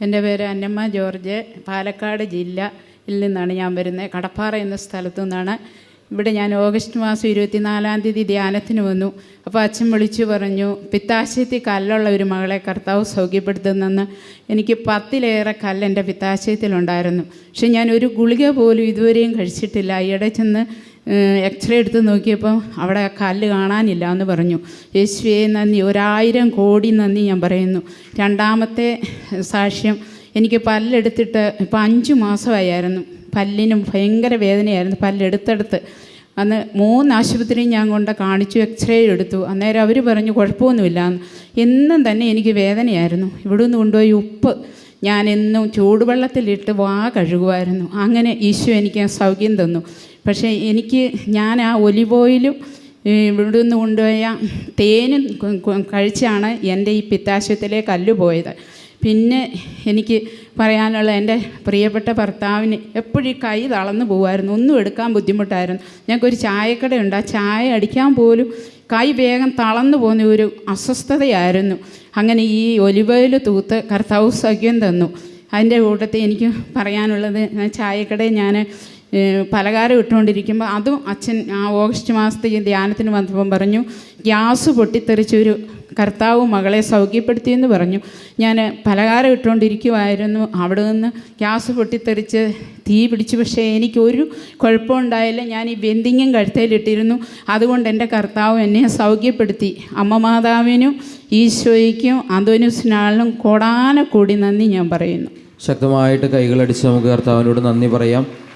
എന്റെ പേര് അന്നമ്മ ജോർജ്. പാലക്കാട് ജില്ലയിൽ നിന്നാണ് ഞാൻ വരുന്നത്. കടപ്പാറ എന്ന സ്ഥലത്തു നിന്നാണ് ഇവിടെ ഞാൻ ഓഗസ്റ്റ് മാസം ഇരുപത്തിനാലാം തീയതി ധ്യാനത്തിന് വന്നു. അപ്പോൾ അച്ഛൻ വിളിച്ചു പറഞ്ഞു പിത്താശയത്തിൽ കല്ലുള്ള ഒരു മകളെ കർത്താവ് സൗഖ്യപ്പെടുത്തുന്നെന്ന് എനിക്ക് പത്തിലേറെ കല്ല് എന്റെ പിത്താശയത്തിലുണ്ടായിരുന്നു പക്ഷെ ഞാൻ ഒരു ഗുളിക പോലും ഇതുവരെയും കഴിച്ചിട്ടില്ല. ഈയിടെ ചെന്ന് എക്സ്റേ എടുത്ത് നോക്കിയപ്പോൾ അവിടെ കല്ല് കാണാനില്ല എന്ന് പറഞ്ഞു. യേശുവേ നന്ദി. ഒരായിരം കോടി നന്ദി ഞാൻ പറയുന്നു. രണ്ടാമത്തെ സാക്ഷ്യം എനിക്ക് പല്ലെടുത്തിട്ട് ഇപ്പോൾ അഞ്ച് മാസമായിരുന്നു. പല്ലിനും ഭയങ്കര വേദനയായിരുന്നു. പല്ലെടുത്തെടുത്ത് അന്ന് മൂന്ന് ആശുപത്രിയും ഞാൻ കൊണ്ട് കാണിച്ചു എക്സ്റേ എടുത്തു. അന്നേരം അവർ പറഞ്ഞു കുഴപ്പമൊന്നുമില്ല. എന്ന് തന്നെ എനിക്ക് വേദനയായിരുന്നു. ഇവിടെ നിന്ന് കൊണ്ടുപോയി ഉപ്പ് ഞാൻ എന്നും ചൂടുവെള്ളത്തിലിട്ട് വാ കഴുകുമായിരുന്നു. അങ്ങനെ ഈശോ എനിക്ക് സൗഖ്യം തന്നു. പക്ഷേ എനിക്ക് ഞാൻ ആ ഒലിവ് ഓയിലും ഇവിടെ നിന്ന് കൊണ്ടുപോയ തേനും കഴിച്ചാണ് എന്റെ ഈ പിത്താശയത്തിലെ കല്ല് പോയത് പിന്നെ എനിക്ക് പറയാനുള്ള എന്റെ പ്രിയപ്പെട്ട ഭർത്താവിന് എപ്പോഴും ഈ കൈ തളർന്നു പോകുമായിരുന്നു ഒന്നും എടുക്കാൻ ബുദ്ധിമുട്ടായിരുന്നു. ഞങ്ങൾക്കൊരു ചായക്കടയുണ്ട്. ആ ചായ അടിക്കാൻ പോലും കൈ വേഗം തളർന്നു പോകുന്ന ഒരു അസ്വസ്ഥതയായിരുന്നു. അങ്ങനെ ഈ ഒലിവയിൽ തൂത്ത് കർത്താവ് സഖ്യം തന്നു. അതിന്റെ കൂട്ടത്തിൽ എനിക്ക് പറയാനുള്ളത് ചായക്കടയിൽ ഞാൻ പലകാരം ഇട്ടുകൊണ്ടിരിക്കുമ്പോൾ അതും അച്ഛൻ ആ ഓഗസ്റ്റ് മാസത്തെ ധ്യാനത്തിന് വന്നപ്പം പറഞ്ഞു ഗ്യാസ് പൊട്ടിത്തെറിച്ചൊരു കർത്താവ് മകളെ സൗഖ്യപ്പെടുത്തിയെന്ന് പറഞ്ഞു. ഞാൻ പലകാരം ഇട്ടുകൊണ്ടിരിക്കുമായിരുന്നു അവിടെ നിന്ന് ഗ്യാസ് പൊട്ടിത്തെറിച്ച് തീ പിടിച്ചു. പക്ഷേ എനിക്കൊരു കുഴപ്പമുണ്ടായില്ല ഞാൻ ഈ വെന്തിങ്ങും കഴുത്തയിലിട്ടിരുന്നു അതുകൊണ്ട് എന്റെ കർത്താവ് എന്നെ സൗഖ്യപ്പെടുത്തി. അമ്മ മാതാവിനും ഈശോയ്ക്കും അന്തോനുസിനാളിനും കോടാന കൂടി നന്ദി ഞാൻ പറയുന്നു. ശക്തമായിട്ട് കൈകളടിച്ച് നമുക്ക് കർത്താവിനോട് നന്ദി പറയാം.